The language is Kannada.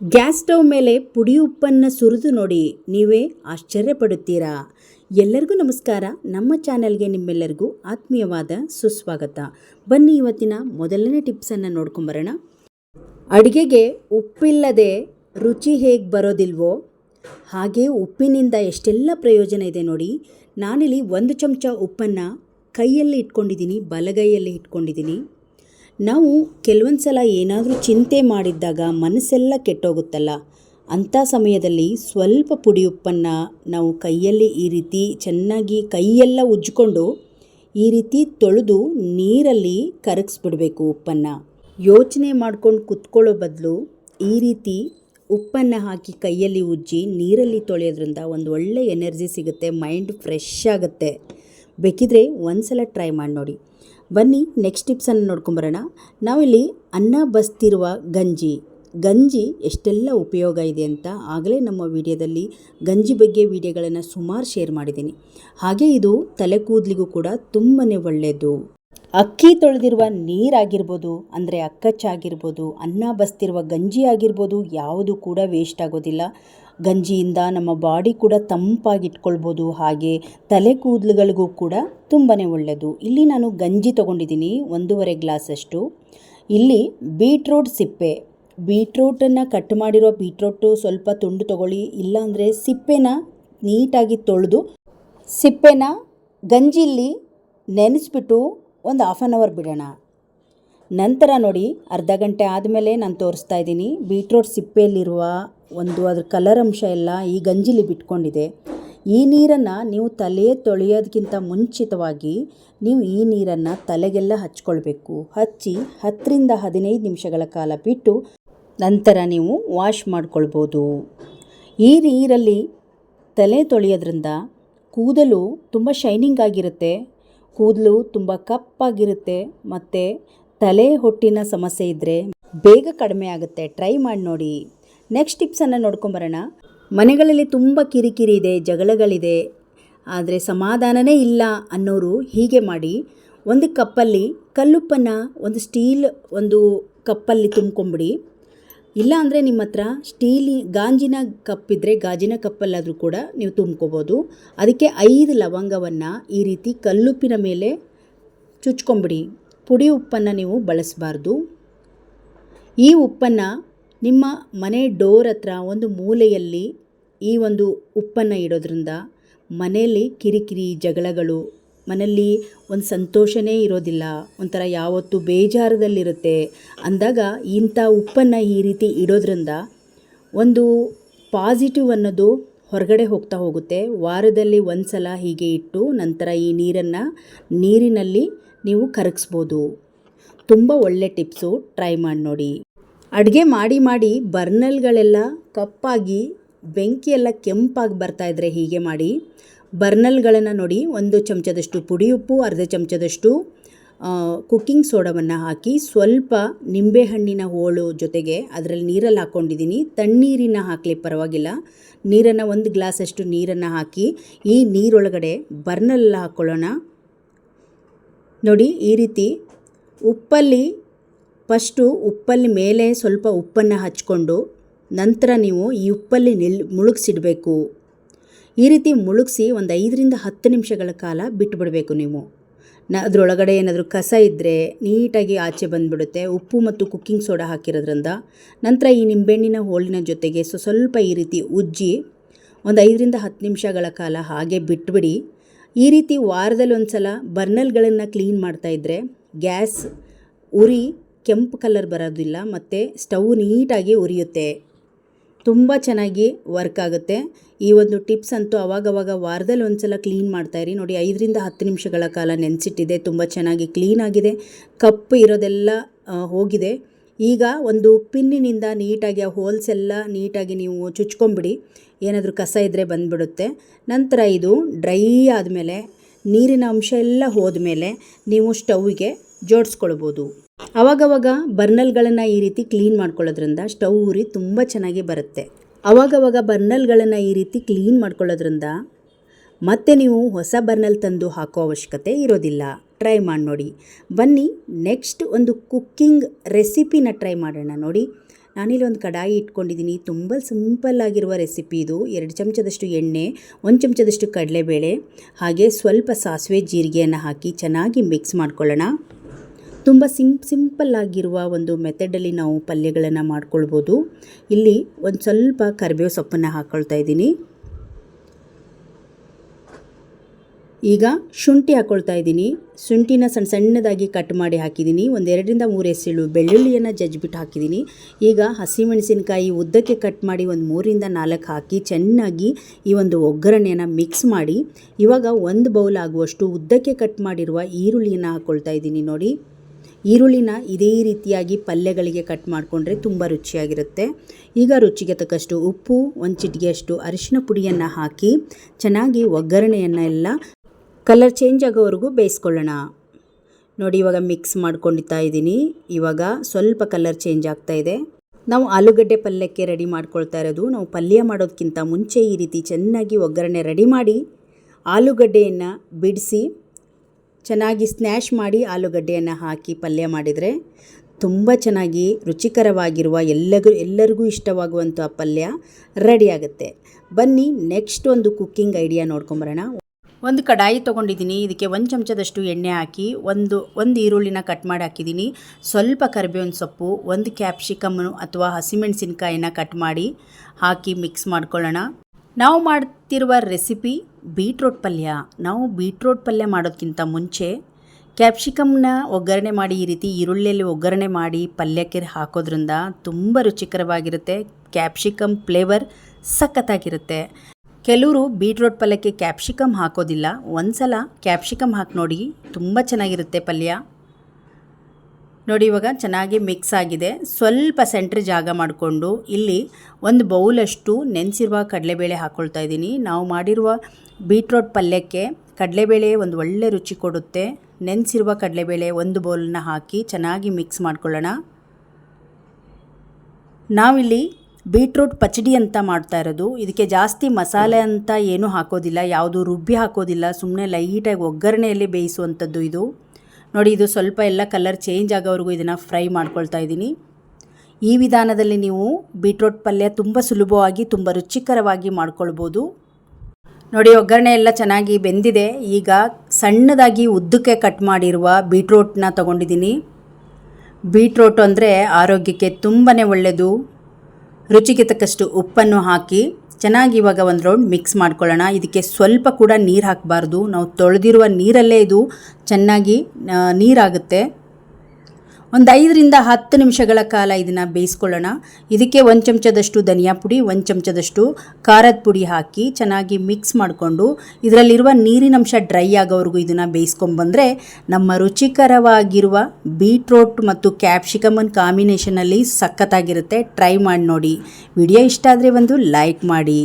ಗ್ಯಾಸ್ ಸ್ಟವ್ ಮೇಲೆ ಪುಡಿ ಉಪ್ಪನ್ನು ಸುರಿದು ನೋಡಿ ನೀವೇ ಆಶ್ಚರ್ಯಪಡುತ್ತೀರಾ. ಎಲ್ಲರಿಗೂ ನಮಸ್ಕಾರ. ನಮ್ಮ ಚಾನೆಲ್ಗೆ ನಿಮ್ಮೆಲ್ಲರಿಗೂ ಆತ್ಮೀಯವಾದ ಸುಸ್ವಾಗತ. ಬನ್ನಿ ಇವತ್ತಿನ ಮೊದಲನೇ ಟಿಪ್ಸನ್ನು ನೋಡ್ಕೊಂಬರೋಣ. ಅಡುಗೆಗೆ ಉಪ್ಪಿಲ್ಲದೆ ರುಚಿ ಹೇಗೆ ಬರೋದಿಲ್ವೋ, ಹಾಗೆ ಉಪ್ಪಿನಿಂದ ಎಷ್ಟೆಲ್ಲ ಪ್ರಯೋಜನ ಇದೆ ನೋಡಿ. ನಾನಿಲ್ಲಿ ಒಂದು ಚಮಚ ಉಪ್ಪನ್ನು ಕೈಯಲ್ಲಿ ಇಟ್ಕೊಂಡಿದ್ದೀನಿ, ಬಲಗೈಯಲ್ಲಿ ಇಟ್ಕೊಂಡಿದ್ದೀನಿ. ನಾವು ಕೆಲವೊಂದು ಸಲ ಏನಾದರೂ ಚಿಂತೆ ಮಾಡಿದ್ದಾಗ ಮನಸ್ಸೆಲ್ಲ ಕೆಟ್ಟೋಗುತ್ತಲ್ಲ. ಅಂಥ ಸಮಯದಲ್ಲಿ ಸ್ವಲ್ಪ ಪುಡಿ ಉಪ್ಪನ್ನು ನಾವು ಕೈಯಲ್ಲಿ ಈ ರೀತಿ ಚೆನ್ನಾಗಿ ಕೈಯೆಲ್ಲ ಉಜ್ಜಿಕೊಂಡು ಈ ರೀತಿ ತೊಳೆದು ನೀರಲ್ಲಿ ಕರಗಿಸ್ಬಿಡಬೇಕು ಉಪ್ಪನ್ನು. ಯೋಚನೆ ಮಾಡ್ಕೊಂಡು ಕುತ್ಕೊಳ್ಳೋ ಬದಲು ಈ ರೀತಿ ಉಪ್ಪನ್ನು ಹಾಕಿ ಕೈಯಲ್ಲಿ ಉಜ್ಜಿ ನೀರಲ್ಲಿ ತೊಳೆಯೋದ್ರಿಂದ ಒಂದು ಒಳ್ಳೆ ಎನರ್ಜಿ ಸಿಗುತ್ತೆ, ಮೈಂಡ್ ಫ್ರೆಶ್ ಆಗುತ್ತೆ. ಬೇಕಿದ್ರೆ ಒಂದ್ಸಲ ಟ್ರೈ ಮಾಡಿ ನೋಡಿ. ಬನ್ನಿ ನೆಕ್ಸ್ಟ್ ಟಿಪ್ಸನ್ನು ನೋಡ್ಕೊಂಬರೋಣ ನಾವಿಲ್ಲಿ ಅನ್ನ ಬಸ್ತಿರುವ ಗಂಜಿ. ಗಂಜಿ ಎಷ್ಟೆಲ್ಲ ಉಪಯೋಗ ಇದೆ ಅಂತ ಆಗಲೇ ನಮ್ಮ ವಿಡಿಯೋದಲ್ಲಿ ಗಂಜಿ ಬಗ್ಗೆ ವಿಡಿಯೋಗಳನ್ನು ಸುಮಾರು ಶೇರ್ ಮಾಡಿದ್ದೀನಿ. ಹಾಗೆ ಇದು ತಲೆ ಕೂದಲಿಗೂ ಕೂಡ ತುಂಬಾ ಒಳ್ಳೆಯದು ಅಕ್ಕಿ ತೊಳೆದಿರುವ ನೀರಾಗಿರ್ಬೋದು ಅಂದರೆ ಅಕ್ಕಚ್ಚಾಗಿರ್ಬೋದು, ಅನ್ನ ಬಸ್ತಿರುವ ಗಂಜಿ ಆಗಿರ್ಬೋದು, ಯಾವುದು ಕೂಡ ವೇಸ್ಟ್ ಆಗೋದಿಲ್ಲ. ಗಂಜಿಯಿಂದ ನಮ್ಮ ಬಾಡಿ ಕೂಡ ತಂಪಾಗಿಟ್ಕೊಳ್ಬೋದು, ಹಾಗೆ ತಲೆ ಕೂದಲುಗಳಿಗೂ ಕೂಡ ತುಂಬಾ ಒಳ್ಳೆಯದು ಇಲ್ಲಿ ನಾನು ಗಂಜಿ ತೊಗೊಂಡಿದ್ದೀನಿ, ಒಂದೂವರೆ ಗ್ಲಾಸಷ್ಟು. ಇಲ್ಲಿ ಬೀಟ್ರೋಟ್ ಸಿಪ್ಪೆ. ಬೀಟ್ರೋಟನ್ನು ಕಟ್ ಮಾಡಿರೋ ಬೀಟ್ರೋಟು ಸ್ವಲ್ಪ ತುಂಡು ತೊಗೊಳ್ಳಿ, ಇಲ್ಲಾಂದರೆ ಸಿಪ್ಪೆನ ನೀಟಾಗಿ ತೊಳೆದು, ಸಿಪ್ಪೆನ ಗಂಜಿಲಿ ನೆನೆಸ್ಬಿಟ್ಟು ಒಂದು ಹಾಫ್ ಆನ್ ಅವರ್ ಬಿಡೋಣ. ನಂತರ ನೋಡಿ, ಅರ್ಧ ಗಂಟೆ ಆದಮೇಲೆ ನಾನು ತೋರಿಸ್ತಾ ಇದ್ದೀನಿ, ಬೀಟ್ರೋಟ್ ಸಿಪ್ಪೆಯಲ್ಲಿರುವ ಒಂದು ಅದ್ರ ಕಲರ್ ಅಂಶ ಎಲ್ಲ ಈ ಗಂಜಿಲಿ ಬಿಟ್ಕೊಂಡಿದೆ. ಈ ನೀರನ್ನು ನೀವು ತಲೆ ತೊಳೆಯೋದಕ್ಕಿಂತ ಮುಂಚಿತವಾಗಿ ನೀವು ಈ ನೀರನ್ನು ತಲೆಗೆಲ್ಲ ಹಚ್ಕೊಳ್ಬೇಕು. ಹಚ್ಚಿ ಹತ್ತರಿಂದ ಹದಿನೈದು ನಿಮಿಷಗಳ ಕಾಲ ಬಿಟ್ಟು ನಂತರ ನೀವು ವಾಶ್ ಮಾಡ್ಕೊಳ್ಬೋದು. ಈ ನೀರಲ್ಲಿ ತಲೆ ತೊಳೆಯೋದ್ರಿಂದ ಕೂದಲು ತುಂಬ ಶೈನಿಂಗ್ ಆಗಿರುತ್ತೆ. ಕೂದಲು ತುಂಬ ಕಪ್ಪಾಗಿರುತ್ತೆ ಮತ್ತು ತಲೆ ಹೊಟ್ಟಿನ ಸಮಸ್ಯೆ ಇದ್ದರೆ ಬೇಗ ಕಡಿಮೆ ಆಗುತ್ತೆ. ಟ್ರೈ ಮಾಡಿ ನೋಡಿ. ನೆಕ್ಸ್ಟ್ ಟಿಪ್ಸನ್ನು ನೋಡ್ಕೊಂಬರೋಣ ಮನೆಗಳಲ್ಲಿ ತುಂಬ ಕಿರಿಕಿರಿ ಇದೆ, ಜಗಳಗಳಿದೆ, ಆದರೆ ಸಮಾಧಾನನೇ ಇಲ್ಲ ಅನ್ನೋರು ಹೀಗೆ ಮಾಡಿ. ಒಂದು ಕಪ್ಪಲ್ಲಿ ಕಲ್ಲುಪ್ಪನ್ನು ಒಂದು ಸ್ಟೀಲ್ ಒಂದು ಕಪ್ಪಲ್ಲಿ ತುಂಬ್ಕೊಂಬಿಡಿ. ಇಲ್ಲ ಅಂದರೆ ನಿಮ್ಮ ಹತ್ರ ಸ್ಟೀಲಿ ಗಾಂಜಿನ ಕಪ್ಪಿದ್ರೆ ಗಾಜಿನ ಕಪ್ಪಲ್ಲಾದರೂ ಕೂಡ ನೀವು ತುಂಬ್ಕೋಬೋದು. ಅದಕ್ಕೆ ಐದು ಲವಂಗವನ್ನು ಈ ರೀತಿ ಕಲ್ಲುಪ್ಪಿನ ಮೇಲೆ ಚುಚ್ಕೊಂಬಿಡಿ. ಪುಡಿ ಉಪ್ಪನ್ನು ನೀವು ಬಳಸಬಾರ್ದು. ಈ ಉಪ್ಪನ್ನು ನಿಮ್ಮ ಮನೆ ಡೋರ್ ಹತ್ರ ಒಂದು ಮೂಲೆಯಲ್ಲಿ ಈ ಒಂದು ಉಪ್ಪನ್ನು ಇಡೋದ್ರಿಂದ ಮನೆಯಲ್ಲಿ ಕಿರಿಕಿರಿ ಜಗಳಗಳು, ಮನೆಯಲ್ಲಿ ಒಂದು ಸಂತೋಷನೇ ಇರೋದಿಲ್ಲ, ಒಂಥರ ಯಾವತ್ತು ಬೇಜಾರದಲ್ಲಿರುತ್ತೆ. ಅಂದಾಗ ಇಂಥ ಉಪ್ಪನ್ನು ಈ ರೀತಿ ಇಡೋದ್ರಿಂದ ಒಂದು ಪಾಸಿಟಿವ್ ಅನ್ನೋದು ಹೊರಗಡೆ ಹೋಗ್ತಾ ಹೋಗುತ್ತೆ. ವಾರದಲ್ಲಿ ಒಂದು ಸಲ ಹೀಗೆ ಇಟ್ಟು ನಂತರ ಈ ನೀರನ್ನು ನೀರಿನಲ್ಲಿ ನೀವು ಕರಗಿಸ್ಬೋದು. ತುಂಬ ಒಳ್ಳೆ ಟಿಪ್ಸು, ಟ್ರೈ ಮಾಡಿ ನೋಡಿ. ಅಡುಗೆ ಮಾಡಿ ಮಾಡಿ ಬರ್ನಲ್ಗಳೆಲ್ಲ ಕಪ್ಪಾಗಿ ಬೆಂಕಿ ಎಲ್ಲ ಕೆಂಪಾಗಿ ಬರ್ತಾಯಿದ್ರೆ ಹೀಗೆ ಮಾಡಿ. ಬರ್ನಲ್ಗಳನ್ನು ನೋಡಿ ಒಂದು ಚಮಚದಷ್ಟು ಪುಡಿ ಉಪ್ಪು ಅರ್ಧ ಚಮಚದಷ್ಟು ಕುಕ್ಕಿಂಗ್ ಸೋಡವನ್ನು ಹಾಕಿ ಸ್ವಲ್ಪ ನಿಂಬೆಹಣ್ಣಿನ ಹೋಳು ಜೊತೆಗೆ ಅದರಲ್ಲಿ ನೀರಲ್ಲಿ ಹಾಕ್ಕೊಂಡಿದ್ದೀನಿ. ತಣ್ಣೀರಿನ ಹಾಕಲಿ ಪರವಾಗಿಲ್ಲ. ನೀರನ್ನು ಒಂದು ಗ್ಲಾಸಷ್ಟು ನೀರನ್ನು ಹಾಕಿ ಈ ನೀರೊಳಗಡೆ ಬರ್ನಲ್ಲ ಹಾಕ್ಕೊಳ್ಳೋಣ ನೋಡಿ ಈ ರೀತಿ ಉಪ್ಪಲ್ಲಿ ಫಸ್ಟು ಉಪ್ಪಲ್ಲಿ ಮೇಲೆ ಸ್ವಲ್ಪ ಉಪ್ಪನ್ನು ಹಚ್ಕೊಂಡು ನಂತರ ನೀವು ಈ ಉಪ್ಪಲ್ಲಿ ನಿಲ್ ಮುಳುಗಿಸಿಡಬೇಕು. ಈ ರೀತಿ ಮುಳುಗಿಸಿ ಒಂದು ಐದರಿಂದ ಹತ್ತು ನಿಮಿಷಗಳ ಕಾಲ ಬಿಟ್ಟುಬಿಡಬೇಕು ನೀವು. ನ ಅದರೊಳಗಡೆ ಏನಾದರೂ ಕಸ ಇದ್ದರೆ ನೀಟಾಗಿ ಆಚೆ ಬಂದುಬಿಡುತ್ತೆ. ಉಪ್ಪು ಮತ್ತು ಕುಕ್ಕಿಂಗ್ ಸೋಡಾ ಹಾಕಿರೋದ್ರಿಂದ ನಂತರ ಈ ನಿಂಬೆಹಣ್ಣಿನ ಹೋಳಿನ ಜೊತೆಗೆ ಸೊ ಸ್ವಲ್ಪ ಈ ರೀತಿ ಉಜ್ಜಿ ಒಂದು ಐದರಿಂದ ಹತ್ತು ನಿಮಿಷಗಳ ಕಾಲ ಹಾಗೆ ಬಿಟ್ಬಿಡಿ. ಈ ರೀತಿ ವಾರದಲ್ಲಿ ಒಂದು ಸಲ ಬರ್ನಲ್ಗಳನ್ನು ಕ್ಲೀನ್ ಮಾಡ್ತಾಯಿದ್ರೆ ಗ್ಯಾಸ್ ಉರಿ ಕೆಂಪು ಕಲರ್ ಬರೋದಿಲ್ಲ, ಮತ್ತು ಸ್ಟವ್ ನೀಟಾಗಿ ಉರಿಯುತ್ತೆ. ತುಂಬ ಚೆನ್ನಾಗಿ ವರ್ಕ್ ಆಗುತ್ತೆ. ಈ ಒಂದು ಟಿಪ್ಸ್ ಅಂತೂ ಅವಾಗವಾಗ ವಾರದಲ್ಲಿ ಒಂದು ಸಲ ಕ್ಲೀನ್ ಮಾಡ್ತಾಯಿರಿ ನೋಡಿ, ಐದರಿಂದ ಹತ್ತು ನಿಮಿಷಗಳ ಕಾಲ ನೆನೆಸಿಟ್ಟಿದೆ. ತುಂಬ ಚೆನ್ನಾಗಿ ಕ್ಲೀನ್ ಆಗಿದೆ. ಕಪ್ಪು ಇರೋದೆಲ್ಲ ಹೋಗಿದೆ. ಈಗ ಒಂದು ಪಿನ್ನಿನಿಂದ ನೀಟಾಗಿ, ಆ ಹೋಲ್ಸ್ ಎಲ್ಲ ನೀಟಾಗಿ ನೀವು ಚುಚ್ಕೊಂಬಿಡಿ. ಏನಾದರೂ ಕಸ ಇದ್ದರೆ ಬಂದುಬಿಡುತ್ತೆ. ನಂತರ ಇದು ಡ್ರೈ ಆದಮೇಲೆ, ನೀರಿನ ಅಂಶ ಎಲ್ಲ ಹೋದ್ಮೇಲೆ ನೀವು ಸ್ಟವ್ಗೆ ಜೋಡಿಸ್ಕೊಳ್ಬೋದು. ಅವಾಗವಾಗ ಬರ್ನಲ್ಗಳನ್ನು ಈ ರೀತಿ ಕ್ಲೀನ್ ಮಾಡ್ಕೊಳ್ಳೋದ್ರಿಂದ ಸ್ಟವ್ ಉರಿ ತುಂಬ ಚೆನ್ನಾಗಿ ಬರುತ್ತೆ. ಅವಾಗವಾಗ ಬರ್ನಲ್ಗಳನ್ನು ಈ ರೀತಿ ಕ್ಲೀನ್ ಮಾಡ್ಕೊಳ್ಳೋದ್ರಿಂದ ಮತ್ತೆ ನೀವು ಹೊಸ ಬರ್ನಲ್ ತಂದು ಹಾಕೋ ಅವಶ್ಯಕತೆ ಇರೋದಿಲ್ಲ. ಟ್ರೈ ಮಾಡಿ ನೋಡಿ. ಬನ್ನಿ, ನೆಕ್ಸ್ಟ್ ಒಂದು ಕುಕ್ಕಿಂಗ್ ರೆಸಿಪಿನ ಟ್ರೈ ಮಾಡೋಣ ನೋಡಿ. ನಾನಿಲ್ಲಿ ಒಂದು ಕಡಾಯಿ ಇಟ್ಕೊಂಡಿದ್ದೀನಿ. ತುಂಬ ಸಿಂಪಲ್ ಆಗಿರುವ ರೆಸಿಪಿ ಇದು. ಎರಡು ಚಮಚದಷ್ಟು ಎಣ್ಣೆ, ಒಂದು ಚಮಚದಷ್ಟು ಕಡಲೆಬೇಳೆ, ಹಾಗೆ ಸ್ವಲ್ಪ ಸಾಸಿವೆ ಜೀರಿಗೆಯನ್ನು ಹಾಕಿ ಚೆನ್ನಾಗಿ ಮಿಕ್ಸ್ ಮಾಡ್ಕೊಳ್ಳೋಣ. ತುಂಬ ಸಿಂ, ಸಿಂಪಲ್ ಆಗಿರುವ ಒಂದು ಮೆಥಡಲ್ಲಿ ನಾವು ಪಲ್ಯಗಳನ್ನು ಮಾಡ್ಕೊಳ್ಬೋದು. ಇಲ್ಲಿ ಒಂದು ಸ್ವಲ್ಪ ಕರಿಬೇವು ಸೊಪ್ಪನ್ನು ಹಾಕ್ಕೊಳ್ತಾ ಇದ್ದೀನಿ. ಈಗ ಶುಂಠಿ ಹಾಕ್ಕೊಳ್ತಾ ಇದ್ದೀನಿ. ಶುಂಠಿನ ಸಣ್ಣ ಸಣ್ಣದಾಗಿ ಕಟ್ ಮಾಡಿ ಹಾಕಿದ್ದೀನಿ. ಒಂದೆರಡರಿಂದ ಮೂರು ಎಸಳು ಬೆಳ್ಳುಳ್ಳಿಯನ್ನು ಜಜ್ಜಿಬಿಟ್ಟು ಹಾಕಿದ್ದೀನಿ. ಈಗ ಹಸಿಮೆಣಸಿನಕಾಯಿ ಉದ್ದಕ್ಕೆ ಕಟ್ ಮಾಡಿ ಒಂದು ಮೂರಿಂದ ನಾಲ್ಕು ಹಾಕಿ ಚೆನ್ನಾಗಿ ಈ ಒಂದು ಒಗ್ಗರಣೆಯನ್ನು ಮಿಕ್ಸ್ ಮಾಡಿ ಇವಾಗ ಒಂದು ಬೌಲ್ ಆಗುವಷ್ಟು ಉದ್ದಕ್ಕೆ ಕಟ್ ಮಾಡಿರುವ ಈರುಳ್ಳಿಯನ್ನು ಹಾಕ್ಕೊಳ್ತಾ ಇದ್ದೀನಿ ನೋಡಿ. ಈರುಳ್ಳಿನ ಇದೇ ರೀತಿಯಾಗಿ ಪಲ್ಯಗಳಿಗೆ ಕಟ್ ಮಾಡಿಕೊಂಡ್ರೆ ತುಂಬ ರುಚಿಯಾಗಿರುತ್ತೆ. ಈಗ ರುಚಿಗೆ ತಕ್ಕಷ್ಟು ಉಪ್ಪು, ಒಂದು ಚಿಟಿಗೆಯಷ್ಟು ಅರಿಶಿನ ಪುಡಿಯನ್ನು ಹಾಕಿ ಚೆನ್ನಾಗಿ ಒಗ್ಗರಣೆಯನ್ನು ಎಲ್ಲ ಕಲರ್ ಚೇಂಜ್ ಆಗೋವರೆಗೂ ಬೇಯಿಸ್ಕೊಳ್ಳೋಣ. ನೋಡಿ, ಇವಾಗ ಮಿಕ್ಸ್ ಮಾಡ್ಕೊಂಡಿತಾ ಇದ್ದೀನಿ. ಇವಾಗ ಸ್ವಲ್ಪ ಕಲರ್ ಚೇಂಜ್ ಆಗ್ತಾ ಇದೆ. ನಾವು ಆಲೂಗಡ್ಡೆ ಪಲ್ಯಕ್ಕೆ ರೆಡಿ ಮಾಡ್ಕೊಳ್ತಾ ಇರೋದು. ನಾವು ಪಲ್ಯ ಮಾಡೋದಕ್ಕಿಂತ ಮುಂಚೆ ಈ ರೀತಿ ಚೆನ್ನಾಗಿ ಒಗ್ಗರಣೆ ರೆಡಿ ಮಾಡಿ ಆಲೂಗಡ್ಡೆಯನ್ನು ಬಿಡಿಸಿ ಚೆನ್ನಾಗಿ ಸ್ನ್ಯಾಶ್ ಮಾಡಿ ಆಲೂಗಡ್ಡೆಯನ್ನು ಹಾಕಿ ಪಲ್ಯ ಮಾಡಿದರೆ ತುಂಬ ಚೆನ್ನಾಗಿ ರುಚಿಕರವಾಗಿರುವ ಎಲ್ಲಗೂ, ಎಲ್ಲರಿಗೂ ಇಷ್ಟವಾಗುವಂಥ ಪಲ್ಯ ರೆಡಿಯಾಗುತ್ತೆ ಬನ್ನಿ ನೆಕ್ಸ್ಟ್ ಒಂದು ಕುಕ್ಕಿಂಗ್ ಐಡಿಯಾ ನೋಡ್ಕೊಂಬರೋಣ. ಒಂದು ಕಡಾಯಿ ತೊಗೊಂಡಿದ್ದೀನಿ. ಇದಕ್ಕೆ ಒಂದು ಚಮಚದಷ್ಟು ಎಣ್ಣೆ ಹಾಕಿ ಒಂದು ಒಂದು ಈರುಳ್ಳಿನ ಕಟ್ ಮಾಡಿ ಹಾಕಿದ್ದೀನಿ. ಸ್ವಲ್ಪ ಕರಿಬೇವಿನ ಸೊಪ್ಪು, ಒಂದು ಕ್ಯಾಪ್ಸಿಕಮ್ಮು ಅಥವಾ ಹಸಿಮೆಣಸಿನ್ಕಾಯಿನ ಕಟ್ ಮಾಡಿ ಹಾಕಿ ಮಿಕ್ಸ್ ಮಾಡ್ಕೊಳ್ಳೋಣ. ನಾವು ಮಾಡ್ತಿರುವ ರೆಸಿಪಿ ಬೀಟ್ರೋಟ್ ಪಲ್ಯ. ನಾವು ಬೀಟ್ರೋಟ್ ಪಲ್ಯ ಮಾಡೋದಕ್ಕಿಂತ ಮುಂಚೆ ಕ್ಯಾಪ್ಸಿಕಮ್ನ ಒಗ್ಗರಣೆ ಮಾಡಿ, ಈ ರೀತಿ ಈರುಳ್ಳಿಯಲ್ಲಿ ಒಗ್ಗರಣೆ ಮಾಡಿ ಪಲ್ಯಕ್ಕೆ ಹಾಕೋದ್ರಿಂದ ತುಂಬ ರುಚಿಕರವಾಗಿರುತ್ತೆ. Capsicum flavour ಸಖತ್ತಾಗಿರುತ್ತೆ. ಕೆಲವರು ಬೀಟ್ರೋಟ್ ಪಲ್ಯಕ್ಕೆ ಕ್ಯಾಪ್ಸಿಕಮ್ ಹಾಕೋದಿಲ್ಲ. ಒಂದು ಸಲ ಕ್ಯಾಪ್ಸಿಕಮ್ ಹಾಕಿ ನೋಡಿ ತುಂಬ ಚೆನ್ನಾಗಿರುತ್ತೆ ಪಲ್ಯ. ನೋಡಿ, ಇವಾಗ ಚೆನ್ನಾಗಿ ಮಿಕ್ಸ್ ಆಗಿದೆ. ಸ್ವಲ್ಪ ಸೆಂಟ್ರ್ ಜಾಗ ಮಾಡಿಕೊಂಡು ಇಲ್ಲಿ ಒಂದು ಬೌಲಷ್ಟು ನೆನೆಸಿರುವ ಕಡಲೆಬೇಳೆ ಹಾಕ್ಕೊಳ್ತಾ ಇದ್ದೀನಿ. ನಾವು ಮಾಡಿರುವ ಬೀಟ್ರೋಟ್ ಪಲ್ಯಕ್ಕೆ ಕಡಲೆಬೇಳೆ ಒಂದು ಒಳ್ಳೆ ರುಚಿ ಕೊಡುತ್ತೆ. ನೆನೆಸಿರುವ ಕಡಲೆಬೇಳೆ ಒಂದು ಬೌಲನ್ನ ಹಾಕಿ ಚೆನ್ನಾಗಿ ಮಿಕ್ಸ್ ಮಾಡ್ಕೊಳ್ಳೋಣ. ನಾವಿಲ್ಲಿ ಬೀಟ್ರೂಟ್ ಪಚಡಿ ಅಂತ ಮಾಡ್ತಾ ಇರೋದು. ಇದಕ್ಕೆ ಜಾಸ್ತಿ ಮಸಾಲೆ ಅಂತ ಏನೂ ಹಾಕೋದಿಲ್ಲ. ಯಾವುದು ರುಬ್ಬಿ ಹಾಕೋದಿಲ್ಲ. ಸುಮ್ಮನೆ ಲೈಟಾಗಿ ಒಗ್ಗರಣೆಯಲ್ಲಿ ಬೇಯಿಸುವಂಥದ್ದು ಇದು. ನೋಡಿ, ಇದು ಸ್ವಲ್ಪ ಎಲ್ಲ ಕಲರ್ ಚೇಂಜ್ ಆಗೋವರೆಗೂ ಇದನ್ನು ಫ್ರೈ ಮಾಡ್ಕೊಳ್ತಾ ಇದ್ದೀನಿ. ಈ ವಿಧಾನದಲ್ಲಿ ನೀವು ಬೀಟ್ರೋಟ್ ಪಲ್ಯ ತುಂಬ ಸುಲಭವಾಗಿ, ತುಂಬ ರುಚಿಕರವಾಗಿ ಮಾಡ್ಕೊಳ್ಬೋದು. ನೋಡಿ, ಒಗ್ಗರಣೆ ಎಲ್ಲ ಚೆನ್ನಾಗಿ ಬೆಂದಿದೆ. ಈಗ ಸಣ್ಣದಾಗಿ ಉದ್ದಕ್ಕೆ ಕಟ್ ಮಾಡಿರುವ ಬೀಟ್ರೋಟ್ನ ತಗೊಂಡಿದ್ದೀನಿ. ಬೀಟ್ರೋಟ್ ಅಂದರೆ ಆರೋಗ್ಯಕ್ಕೆ ತುಂಬಾ ಒಳ್ಳೆಯದು ರುಚಿಗೆ ತಕ್ಕಷ್ಟು ಉಪ್ಪನ್ನು ಹಾಕಿ ಚೆನ್ನಾಗಿ ಇವಾಗ ಒಂದು ರೌಂಡ್ ಮಿಕ್ಸ್ ಮಾಡ್ಕೊಳ್ಳೋಣ. ಇದಕ್ಕೆ ಸ್ವಲ್ಪ ಕೂಡ ನೀರು ಹಾಕಬಾರ್ದು. ನಾವು ತೊಳೆದಿರುವ ನೀರಲ್ಲೇ ಇದು ಚೆನ್ನಾಗಿ ನೀರಾಗುತ್ತೆ. ಒಂದು ಐದರಿಂದ ಹತ್ತು ನಿಮಿಷಗಳ ಕಾಲ ಇದನ್ನು ಬೇಯಿಸ್ಕೊಳ್ಳೋಣ. ಇದಕ್ಕೆ ಒಂದು ಚಮಚದಷ್ಟು ಧನಿಯಾ ಪುಡಿ, ಒಂದು ಚಮಚದಷ್ಟು ಖಾರದ ಪುಡಿ ಹಾಕಿ ಚೆನ್ನಾಗಿ ಮಿಕ್ಸ್ ಮಾಡಿಕೊಂಡು ಇದರಲ್ಲಿರುವ ನೀರಿನಂಶ ಡ್ರೈ ಆಗೋವರೆಗೂ ಇದನ್ನು ಬೇಯಿಸ್ಕೊಂಡ್ಬಂದರೆ ನಮ್ಮ ರುಚಿಕರವಾಗಿರುವ ಬೀಟ್ರೋಟ್ ಮತ್ತು ಕ್ಯಾಪ್ಸಿಕಮನ್ ಕಾಂಬಿನೇಷನಲ್ಲಿ ಸಖತ್ತಾಗಿರುತ್ತೆ. ಟ್ರೈ ಮಾಡಿ ನೋಡಿ. ವಿಡಿಯೋ ಇಷ್ಟ ಆದರೆ ಒಂದು ಲೈಕ್ ಮಾಡಿ.